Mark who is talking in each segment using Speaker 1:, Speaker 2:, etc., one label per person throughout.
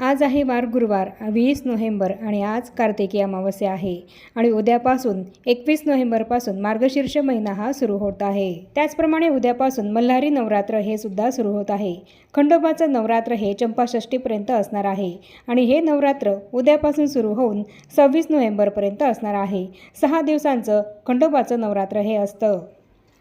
Speaker 1: आज आहे वार गुरुवार वीस नोव्हेंबर आणि आज कार्तिकी अमावस्या आहे आणि उद्यापासून एकवीस नोव्हेंबरपासून मार्गशीर्ष महिना हा सुरू होत आहे. त्याचप्रमाणे उद्यापासून मल्हारी नवरात्र हे सुद्धा सुरू होत आहे. खंडोबाचं नवरात्र हे चंपाषष्टीपर्यंत असणार आहे आणि हे नवरात्र उद्यापासून सुरू होऊन सव्वीस नोव्हेंबरपर्यंत असणार आहे. सहा दिवसांचं खंडोबाचं नवरात्र हे असतं.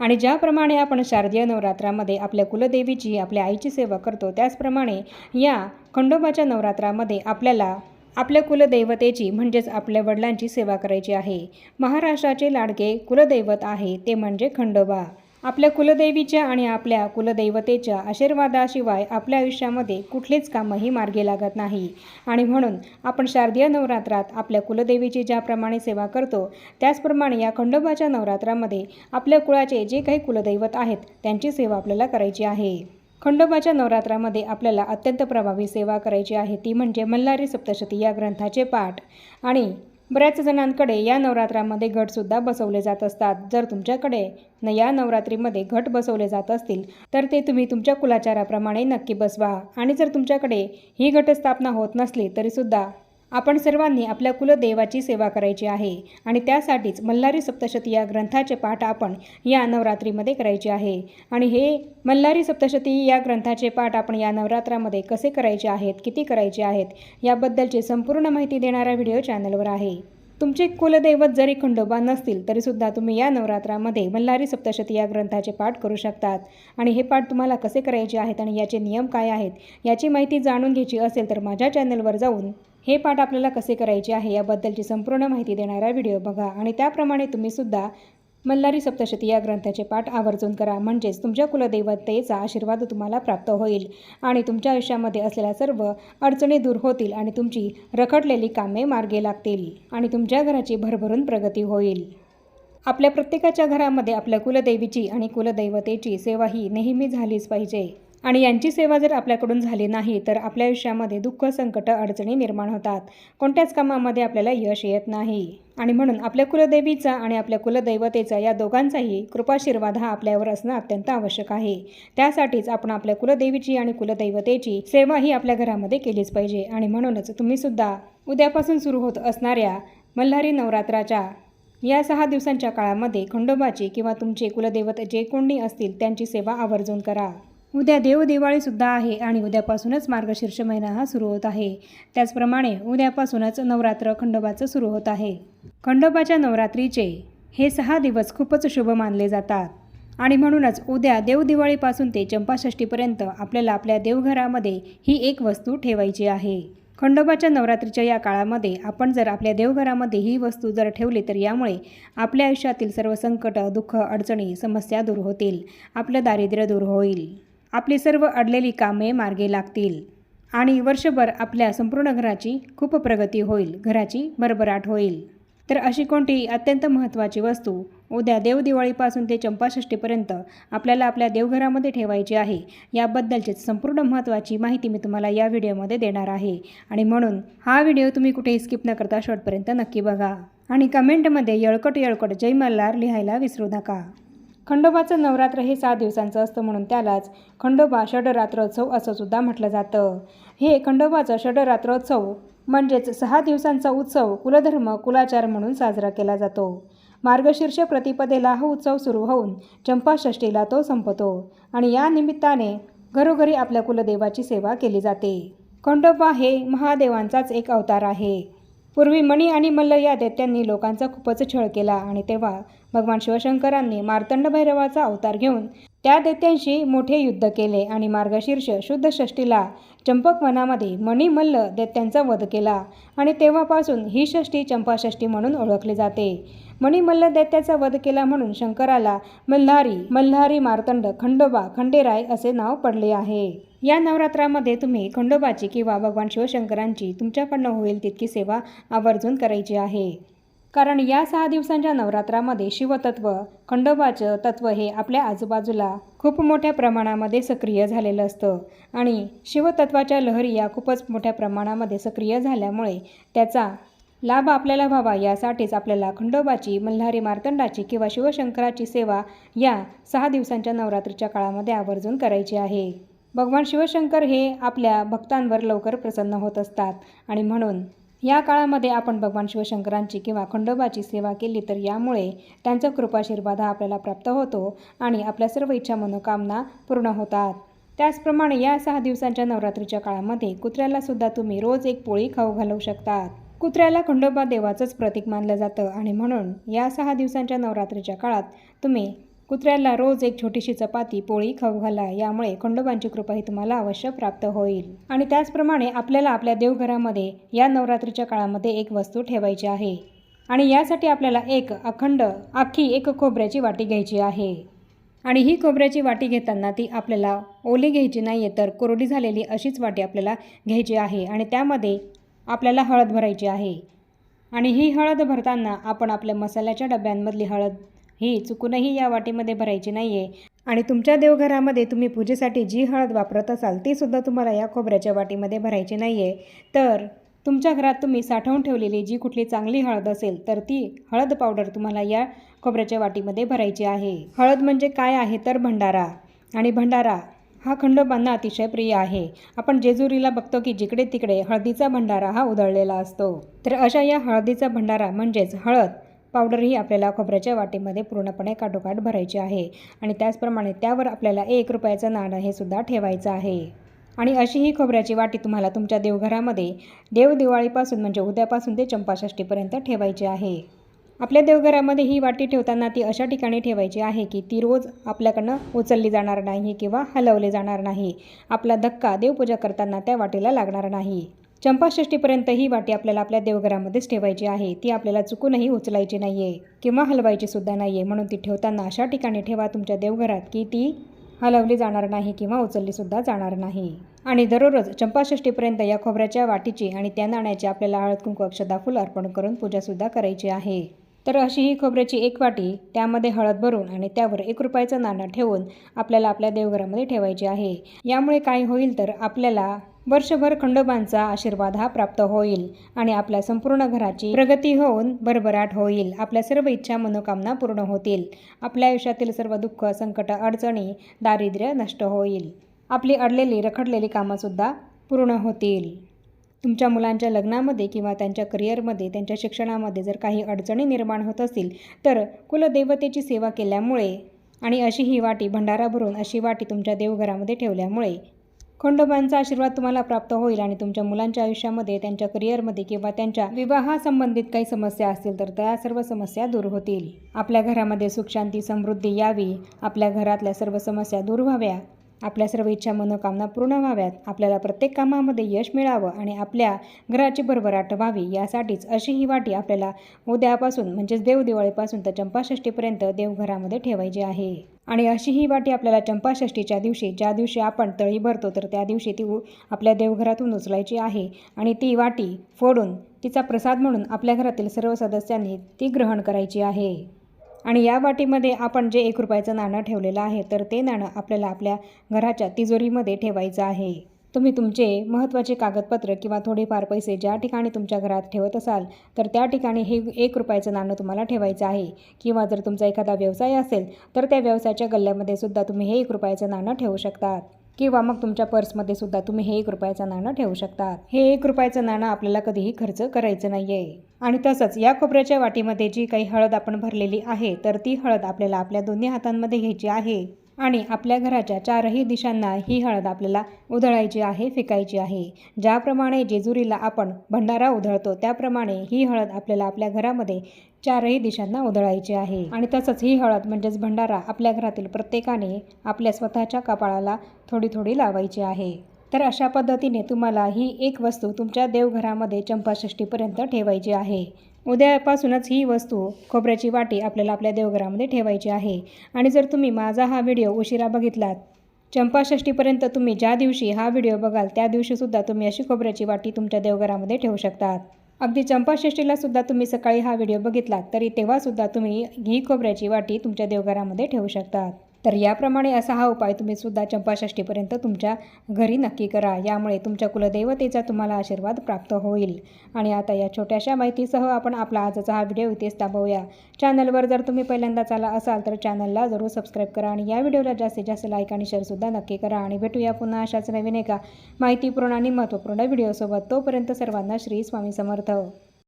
Speaker 1: आणि ज्याप्रमाणे आपण शारदीय नवरात्रामध्ये आपल्या कुलदेवीची आपल्या आईची सेवा करतो त्याचप्रमाणे या खंडोबाच्या नवरात्रामध्ये आपल्याला आपल्या कुलदैवतेची म्हणजेच आपल्या वडिलांची सेवा करायची आहे. महाराष्ट्राचे लाडके कुलदैवत आहे ते म्हणजे खंडोबा. आपल्या कुलदेवीच्या आणि आपल्या कुलदैवतेच्या आशीर्वादाशिवाय आपल्या आयुष्यामध्ये कुठलेच कामही मार्गी लागत नाही. आणि म्हणून आपण शारदीय नवरात्रात आपल्या कुलदेवीची ज्याप्रमाणे सेवा करतो त्याचप्रमाणे या खंडोबाच्या नवरात्रामध्ये आपल्या कुळाचे जे काही कुलदैवत आहेत त्यांची सेवा आपल्याला करायची आहे. खंडोबाच्या नवरात्रामध्ये आपल्याला अत्यंत प्रभावी सेवा करायची आहे ती म्हणजे मल्हारी सप्तशती या ग्रंथाचे पाठ. आणि बऱ्याच जणांकडे या नवरात्रामध्ये घटसुद्धा बसवले जात असतात. जर तुमच्याकडे न या नवरात्रीमध्ये घट बसवले जात असतील तर ते तुम्ही तुमच्या कुलाचाराप्रमाणे नक्की बसवा. आणि जर तुमच्याकडे ही घटस्थापना होत नसली तरीसुद्धा आपण सर्वांनी आपल्या कुलदेवाची सेवा करायची आहे आणि त्यासाठीच मल्हारी सप्तशती या ग्रंथाचे पाठ आपण या नवरात्रीमध्ये करायचे आहे. आणि हे मल्हारी सप्तशती या ग्रंथाचे पाठ आपण या नवरात्रामध्ये कसे करायचे आहेत किती करायचे आहेत याबद्दलची संपूर्ण माहिती देणारा व्हिडिओ चॅनलवर आहे. तुमचे कुलदैवत जरी खंडोबा नसतील तरीसुद्धा तुम्ही या नवरात्रामध्ये मल्हारी सप्तशती या ग्रंथाचे पाठ करू शकतात. आणि हे पाठ तुम्हाला कसे करायचे आहेत आणि याचे नियम काय आहेत याची माहिती जाणून घ्यायची असेल तर माझ्या चॅनलवर जाऊन हे पाठ आपल्याला कसे करायचे आहे याबद्दलची संपूर्ण माहिती देणारा व्हिडिओ बघा. आणि त्याप्रमाणे तुम्हीसुद्धा मल्हारी सप्तशती या ग्रंथाचे पाठ आवर्जून करा. म्हणजेच तुमच्या कुलदैवतेचा आशीर्वाद तुम्हाला प्राप्त होईल आणि तुमच्या आयुष्यामध्ये असलेल्या सर्व अडचणी दूर होतील आणि तुमची रखडलेली कामे मार्गे लागतील आणि तुमच्या घराची भरभरून प्रगती होईल. आपल्या प्रत्येकाच्या घरामध्ये आपल्या कुलदेवीची आणि कुलदैवतेची सेवा ही नेहमी झालीच पाहिजे. आणि यांची सेवा जर आपल्याकडून झाली नाही तर आपल्या आयुष्यामध्ये दुःख संकट अडचणी निर्माण होतात. कोणत्याच कामामध्ये आपल्याला यश येत नाही. आणि म्हणून आपल्या कुलदेवीचा आणि आपल्या कुलदैवतेचा या दोघांचाही कृपाशीर्वाद हा आपल्यावर असणं अत्यंत आवश्यक आहे. त्यासाठीच आपण आपल्या कुलदेवीची आणि कुलदैवतेची सेवा ही आपल्या घरामध्ये केलीच पाहिजे. आणि म्हणूनच तुम्ही सुद्धा उद्यापासून सुरू होत असणाऱ्या मल्हारी नवरात्राच्या या सहा दिवसांच्या काळामध्ये खंडोबाची किंवा तुमचे कुलदैवत जे कोणी असतील त्यांची सेवा आवर्जून करा. उद्या देवदिवाळीसुद्धा आहे आणि उद्यापासूनच मार्गशीर्ष महिना हा सुरू होत आहे. त्याचप्रमाणे उद्यापासूनच नवरात्र खंडोबाचं सुरू होत आहे. खंडोबाच्या नवरात्रीचे हे सहा दिवस खूपच शुभ मानले जातात. आणि म्हणूनच उद्या देवदिवाळीपासून ते चंपाषष्टीपर्यंत आपल्याला आपल्या देवघरामध्ये ही एक वस्तू ठेवायची आहे. खंडोबाच्या नवरात्रीच्या या काळामध्ये आपण जर आपल्या देवघरामध्ये ही वस्तू जर ठेवली तर यामुळे आपल्या आयुष्यातील सर्व संकट दुःख अडचणी समस्या दूर होतील. आपलं दारिद्र्य दूर होईल. आपली सर्व अडलेली कामे मार्गे लागतील. आणि वर्षभर आपल्या संपूर्ण घराची खूप प्रगती होईल घराची भरभराट होईल. तर अशी कोणती अत्यंत महत्त्वाची वस्तू उद्या देवदिवाळीपासून ते चंपाषष्टीपर्यंत आपल्याला आपल्या देवघरामध्ये ठेवायची आहे याबद्दलची संपूर्ण महत्त्वाची माहिती मी तुम्हाला या व्हिडिओमध्ये देणार आहे. आणि म्हणून हा व्हिडिओ तुम्ही कुठेही स्किप न करता शेवटपर्यंत नक्की बघा. आणि कमेंटमध्ये यळकट यळकट जय मल्हार लिहायला विसरू नका. खंडोबाचं नवरात्र हे सात दिवसांचं असतं म्हणून त्यालाच खंडोबा षडरात्रोत्सव असं सुद्धा म्हटलं जातं. हे खंडोबाचं षडरात्रोत्सव म्हणजेच सहा दिवसांचा उत्सव कुलधर्म कुलाचार म्हणून साजरा केला जातो. मार्गशीर्ष प्रतिपदेला हा उत्सव सुरू होऊन चंपाषष्टीला तो संपतो आणि या निमित्ताने घरोघरी आपल्या कुलदेवाची सेवा केली जाते. खंडोबा हे महादेवांचाच एक अवतार आहे. पूर्वी मणी आणि मल्ल या दैत्यांनी लोकांचा खूपच छळ केला आणि तेव्हा भगवान शिवशंकरांनी मार्तंड भैरवाचा अवतार घेऊन त्या दैत्यांशी मोठे युद्ध केले आणि मार्गशीर्ष शुद्ध षष्टीला चंपक वनामध्ये मणिमल्ल दैत्यांचा वध केला आणि तेव्हापासून ही षष्टी चंपाषष्टी म्हणून ओळखली जाते. मणिमल्ल दैत्याचा वध केला म्हणून शंकराला मल्हारी मल्हारी मार्तंड खंडोबा खंडेराय असे नाव पडले आहे. या नवरात्रामध्ये तुम्ही खंडोबाची किंवा भगवान शिवशंकरांची तुमच्याकडनं होईल तितकी सेवा आवर्जून करायची आहे. कारण या सहा दिवसांच्या नवरात्रामध्ये शिवतत्व खंडोबाचं तत्व हे आपल्या आजूबाजूला खूप मोठ्या प्रमाणामध्ये सक्रिय झालेलं असतं. आणि शिवतत्वाच्या लहरी या खूपच मोठ्या प्रमाणामध्ये सक्रिय झाल्यामुळे त्याचा लाभ आपल्याला व्हावा यासाठीच आपल्याला खंडोबाची मल्हारी मार्तंडाची किंवा शिवशंकराची सेवा या सहा दिवसांच्या नवरात्रीच्या काळामध्ये आवर्जून करायची आहे. भगवान शिवशंकर हे आपल्या भक्तांवर लवकर प्रसन्न होत असतात. आणि म्हणून या काळामध्ये आपण भगवान शिवशंकरांची किंवा खंडोबाची सेवा केली तर यामुळे त्यांचा कृपाशीर्वाद हा आपल्याला प्राप्त होतो आणि आपल्या सर्व इच्छा मनोकामना पूर्ण होतात. त्याचप्रमाणे या सहा दिवसांच्या नवरात्रीच्या काळामध्ये कुत्र्याला सुद्धा तुम्ही रोज एक पोळी खाऊ घालवू शकतात. कुत्र्याला खंडोबा देवाचंच प्रतीक मानलं जातं आणि म्हणून या सहा दिवसांच्या नवरात्रीच्या काळात तुम्ही कुत्र्याला रोज एक छोटीशी चपाती पोळी खाऊ घाला यामुळे खंडोबांची कृपा ही तुम्हाला अवश्य प्राप्त होईल. आणि त्याचप्रमाणे आपल्याला आपल्या देवघरामध्ये या नवरात्रीच्या काळामध्ये एक वस्तू ठेवायची आहे. आणि यासाठी आपल्याला एक अखंड अख्खी एक खोबऱ्याची वाटी घ्यायची आहे. आणि ही खोबऱ्याची वाटी घेताना ती आपल्याला ओली घ्यायची नाही आहे तर कोरडी झालेली अशीच वाटी आपल्याला घ्यायची आहे. आणि त्यामध्ये आपल्याला हळद भरायची आहे. आणि ही हळद भरताना आपण आपल्या मसाल्याच्या डब्यांमधली हळद ही चुकूनही या वाटीमध्ये भरायची नाही आहे आणि तुमच्या देवघरामध्ये तुम्ही पूजेसाठी जी हळद वापरत असाल तीसुद्धा तुम्हाला या खोबऱ्याच्या वाटीमध्ये भरायची नाही आहे तर तुमच्या घरात तुम्ही साठवून ठेवलेली जी कुठली चांगली हळद असेल तर ती हळद पावडर तुम्हाला या खोबऱ्याच्या वाटीमध्ये भरायची आहे. हळद म्हणजे काय आहे तर भंडारा. आणि भंडारा हा खंडोबांना अतिशय प्रिय आहे. आपण जेजुरीला बघतो की जिकडे तिकडे हळदीचा भंडारा हा उधळलेला असतो. तर अशा या हळदीचा भंडारा म्हणजेच हळद. पावडर ही आपल्याला खोबऱ्याच्या वाटीमध्ये पूर्णपणे काठोकाठ भरायची आहे. आणि त्याचप्रमाणे त्यावर आपल्याला एक रुपयाचं नाणं हे सुद्धा ठेवायचं आहे. आणि अशी ही खोबऱ्याची वाटी तुम्हाला तुमच्या देवघरामध्ये देवदिवाळीपासून म्हणजे उद्यापासून ते चंपाषष्टीपर्यंत ठेवायची आहे. आपल्या देवघरामध्ये ही वाटी ठेवताना ती अशा ठिकाणी ठेवायची आहे की ती रोज आपल्याकडनं उचलली जाणार नाही किंवा हलवली जाणार नाही. आपला धक्का देवपूजा करताना त्या वाटीला लागणार नाही. चंपाषष्टीपर्यंत ही वाटी आपल्याला आपल्या देवघरामध्येच ठेवायची आहे. ती आपल्याला चुकूनही उचलायची नाही आहे किंवा हलवायची सुद्धा नाही आहे म्हणून ती ठेवताना अशा ठिकाणी ठेवा तुमच्या देवघरात की ती हलवली जाणार नाही किंवा उचललीसुद्धा जाणार नाही. आणि दररोज चंपाषष्टीपर्यंत या खोबऱ्याच्या वाटीची आणि त्या नाण्याची आपल्याला हळद कुंकू अक्षदा फुल अर्पण करून पूजासुद्धा करायची आहे. तर अशी ही खोबऱ्याची एक वाटी त्यामध्ये हळद भरून आणि त्यावर एक रुपयाचं नाणं ठेवून आपल्याला आपल्या देवघरामध्ये ठेवायची आहे. यामुळे काय होईल तर आपल्याला वर्षभर खंडोबांचा आशीर्वाद हा प्राप्त होईल आणि आपल्या संपूर्ण घराची प्रगती होऊन भरभराट होईल. आपल्या सर्व इच्छा मनोकामना पूर्ण होतील. आपल्या आयुष्यातील सर्व दुःख संकट अडचणी दारिद्र्य नष्ट होईल. आपली अडलेली रखडलेली कामंसुद्धा पूर्ण होतील. तुमच्या मुलांच्या लग्नामध्ये किंवा त्यांच्या करिअरमध्ये त्यांच्या शिक्षणामध्ये जर काही अडचणी निर्माण होत असतील तर कुलदेवतेची सेवा केल्यामुळे आणि अशी ही वाटी भंडारा भरून अशी वाटी तुमच्या देवघरामध्ये ठेवल्यामुळे खंडोबांचा आशीर्वाद तुम्हाला प्राप्त होईल आणि तुमच्या मुलांच्या आयुष्यामध्ये त्यांच्या करिअरमध्ये किंवा त्यांच्या विवाहासंबंधित काही समस्या असतील तर त्या सर्व समस्या दूर होतील. आपल्या घरामध्ये सुखशांती समृद्धी यावी. आपल्या घरातल्या सर्व समस्या दूर व्हाव्या. आपल्या सर्व इच्छा मनोकामना पूर्ण व्हाव्यात. आपल्याला प्रत्येक कामामध्ये यश मिळावं आणि आपल्या घराची भरभराट व्हावी. यासाठीच अशी ही वाटी आपल्याला उद्यापासून म्हणजेच देवदिवाळीपासून तर चंपाषष्टीपर्यंत देवघरामध्ये ठेवायची आहे. आणि अशी ही वाटी आपल्याला चंपाषष्टीच्या दिवशी ज्या दिवशी आपण तळी भरतो तर त्या दिवशी ती आपल्या देवघरातून उचलायची आहे. आणि ती वाटी फोडून तिचा प्रसाद म्हणून आपल्या घरातील सर्व सदस्यांनी ती ग्रहण करायची आहे. आणि या वाटीमध्ये आपण जे एक रुपयाचं नाणं ठेवलेलं आहे तर ते नाणं आपल्याला आपल्या घराच्या तिजोरीमध्ये ठेवायचं आहे. तुम्ही तुमचे महत्त्वाचे कागदपत्र किंवा थोडेफार पैसे ज्या ठिकाणी तुमच्या घरात ठेवत असाल तर त्या ठिकाणी हे एक रुपयाचं नाणं तुम्हाला ठेवायचं आहे. किंवा जर तुमचा एखादा व्यवसाय असेल तर त्या व्यवसायाच्या गल्ल्यामध्ये सुद्धा तुम्ही हे एक रुपयाचं नाणं ठेवू शकतात. किंवा मग तुमच्या पर्समध्ये सुद्धा तुम्ही हे एक रुपयाचं नाणं ठेवू शकतात. हे एक रुपयाचं नाणं आपल्याला कधीही खर्च करायचं नाही आहे आणि तसंच या खोबऱ्याच्या वाटीमध्ये जी काही हळद आपण भरलेली आहे तर ती हळद आपल्याला आपल्या दोन्ही हातांमध्ये घ्यायची आहे. आणि आपल्या घराच्या चारही दिशांना ही हळद आपल्याला उधळायची आहे फेकायची आहे. ज्याप्रमाणे जेजुरीला आपण भंडारा उधळतो त्याप्रमाणे ही हळद आपल्याला आपल्या घरामध्ये चारही दिशांना उधळायची आहे. आणि तसंच ही हळद म्हणजेच भंडारा आपल्या घरातील प्रत्येकाने आपल्या स्वतःच्या कपाळाला थोडी थोडी लावायची आहे. तर अशा पद्धतीने तुम्हाला ही एक वस्तू तुमच्या देवघरामध्ये चंपाषष्टीपर्यंत ठेवायची आहे. उद्यापासूनच ही वस्तू खोबऱ्याची वाटी आपल्याला आपल्या देवघरामध्ये ठेवायची आहे. आणि जर तुम्ही माझा हा व्हिडिओ उशिरा बघितलात चंपाषष्टीपर्यंत तुम्ही ज्या दिवशी हा व्हिडिओ बघाल त्या दिवशीसुद्धा तुम्ही अशी खोबऱ्याची वाटी तुमच्या देवघरामध्ये ठेवू शकतात. अगदी चंपाषष्टीला सुद्धा तुम्ही सकाळी हा व्हिडिओ बघितलात तरी तेव्हासुद्धा तुम्ही ही खोबऱ्याची वाटी तुमच्या देवघरामध्ये ठेवू शकतात. तर याप्रमाणे असा हा उपाय तुम्ही सुद्धा चंपाषष्टीपर्यंत तुमच्या घरी नक्की करा. यामुळे तुमच्या कुलदैवतेचा तुम्हाला आशीर्वाद प्राप्त होईल. आणि आता या छोट्याशा माहितीसह आपण आपला आजचा हा व्हिडिओ इथेच थांबवूया. चॅनलवर जर तुम्ही पहिल्यांदाच आला असाल तर चॅनलला जरूर सबस्क्राईब करा आणि या व्हिडिओला जास्तीत जास्त लाईक आणि शेअरसुद्धा नक्की करा. आणि भेटूया पुन्हा अशाच नवीन एका माहितीपूर्ण आणि महत्त्वपूर्ण व्हिडिओसोबत. तोपर्यंत सर्वांना श्री स्वामी समर्थ.